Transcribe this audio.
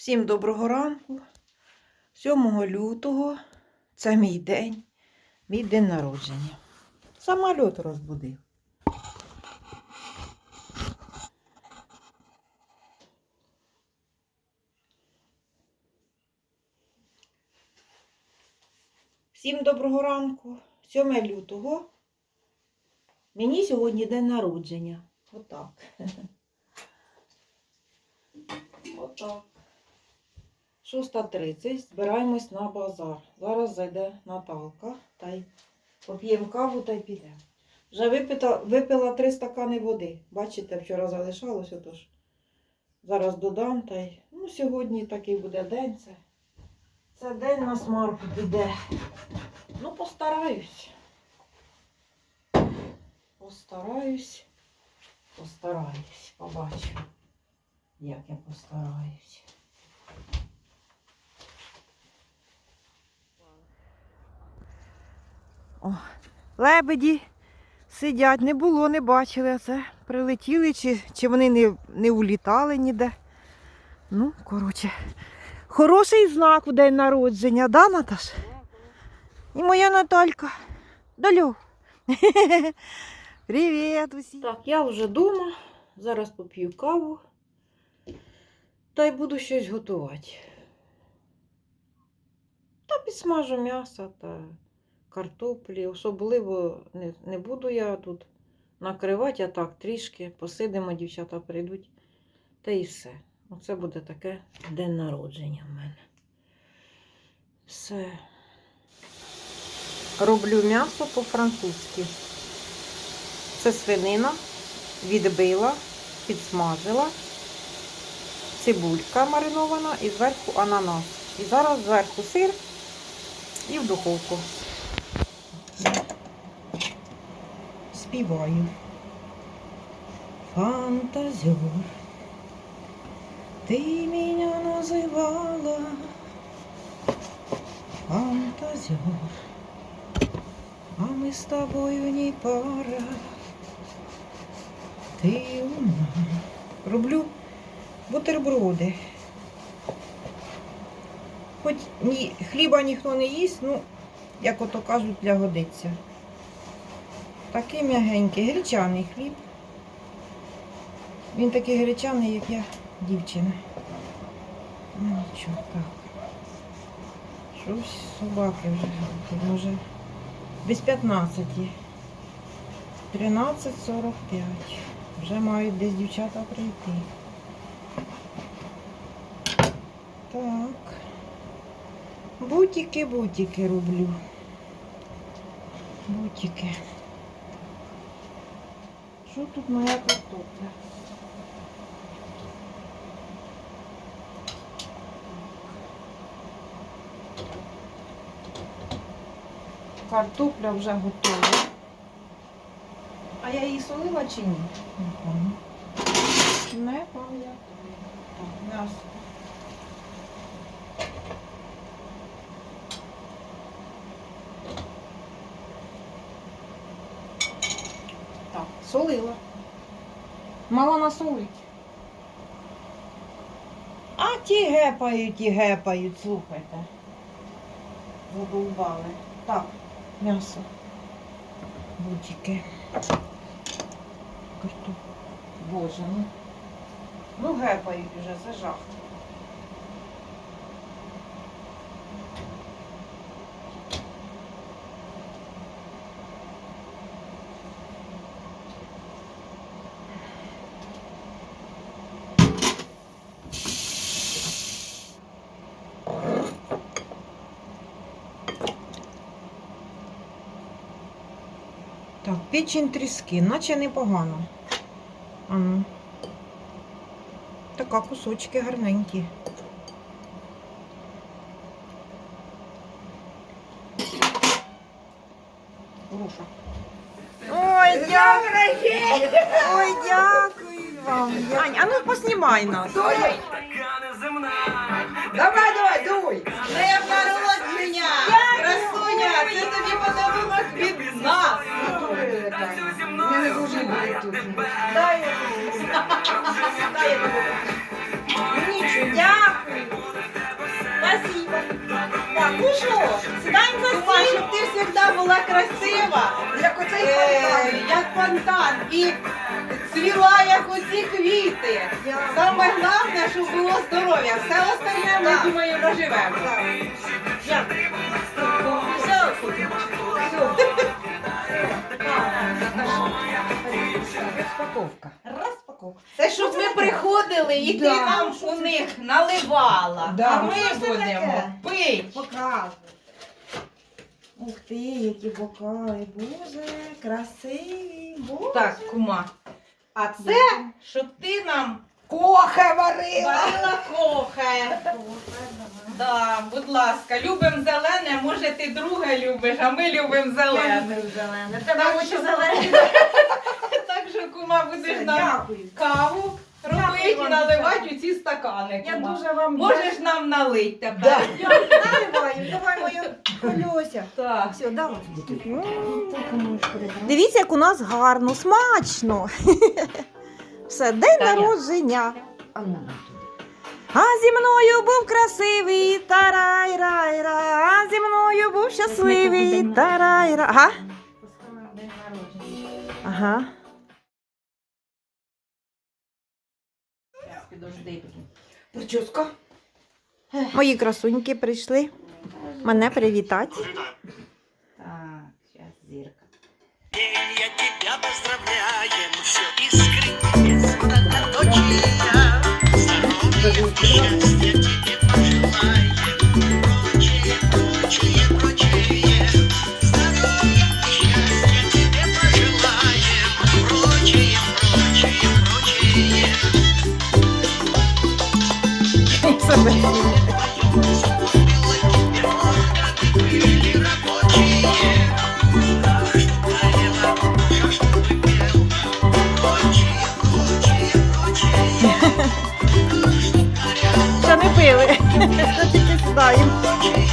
Всім доброго ранку. 7 лютого це мій день, мій день народження. Самоліт розбудив. Всім доброго ранку. 7 лютого. Мені сьогодні день народження. Отак. Отак. 6.30. Збираємось на базар. Зараз зайде Наталка та й поп'ємо каву та й підемо. Вже випита, випила три стакани води. Бачите, вчора залишалось отож. Зараз додам та й. Ну, сьогодні такий буде день. Це, це день на смарку піде. Ну, постараюсь. Постараюсь. Постараюсь. Побачу, як я постараюсь. О, лебеді сидять, не було, не бачили, це прилетіли, чи, чи вони не, не улітали ніде. Ну, коротше, хороший знак у день народження, да, Наташ? І моя Наталька. Далю. Привіт усім. Так, я вже вдома. Зараз поп'ю каву. Та й буду щось готувати. Та підсмажу м'ясо та картоплі. Особливо не, не буду я тут накривати, а так трішки посидимо, дівчата прийдуть. Та і все. Оце буде таке день народження в мене. Все. Роблю м'ясо по-французьки. Це свинина, відбила, підсмажила, цибулька маринована і зверху ананас. І зараз зверху сир і в духовку. Співаю. Фантазер, ти мене називала. Фантазер. А ми з тобою не пара. Ти умна. Роблю бутерброди. Хоч ні, хліба ніхто не їсть, ну, як ото кажуть, для годиться. Такий м'ягенький, гречаний хліб. Він такий гречаний, як я дівчина. Ну нічого, так. Щось собаки вже, може без 15. 13.45. Вже мають десь дівчата прийти. Так. Бутики, бутики роблю. Бутики. Що тут моя картопля? Картопля вже готова. А я її солила чи ні? Не пам'ятаю. Не пам'ятаю. М'ясо. Так, солила. Мала насолить. А ті гепають і гепають, слухайте. Задовбали. Так, м'ясо. Бутики. Картоп. Боже, ну. Ну гепають уже, це печень тріски, наче непогано. А ну. Така кусочки гарненькі. Груша. Ой, дякую. Ой, дякую вам. Ань, а ну поснімай нас. Давай, давай, дуй! Не пороть меня! Красуня, це тобі нас! Мене Нічого, дякую. Спасибо. Так, ну що, сідаємо за стіл. щоб ти завжди була красива, як оцей э, фонтан. як фонтан, і цвіла, як оці квіти. Саме головне, щоб було здоров'я. Все остальне ми думаємо проживемо. Дякую. Це щоб ми приходили і ти Да. нам у них наливала. Да. А ми Що це будемо таке? пити. Показуй. Ух ти, які бокали, боже, красиві. Боже. Так, кума. А це, щоб ти нам Кохе варила! варила кохе. Да, будь ласка, любимо зелене, може ти друге любиш, а ми любимо зелене. зелене. Тебе що-. Так що, кума, будеш нам Дякую. каву робити і вам, наливати у ці стакани. Я кума. дуже вам Можеш нам налить тепер. Да. Наливаю, давай моя колюся. Так. Все, давай. Дивіться, як у нас гарно, смачно. Все, день Таня. народження. А зі мною був красивий тарай-рай-ра. А зі мною був щасливий тарай-ра. Ага. Ага. Підожди. Прическа. Мої красуньки прийшли мене привітати. Так, зараз зірка. Я тебя поздравляем, все искренне, многоточия. Здоровья, счастья Прочее. Ще не пили. Тільки сідаємо. Прочее,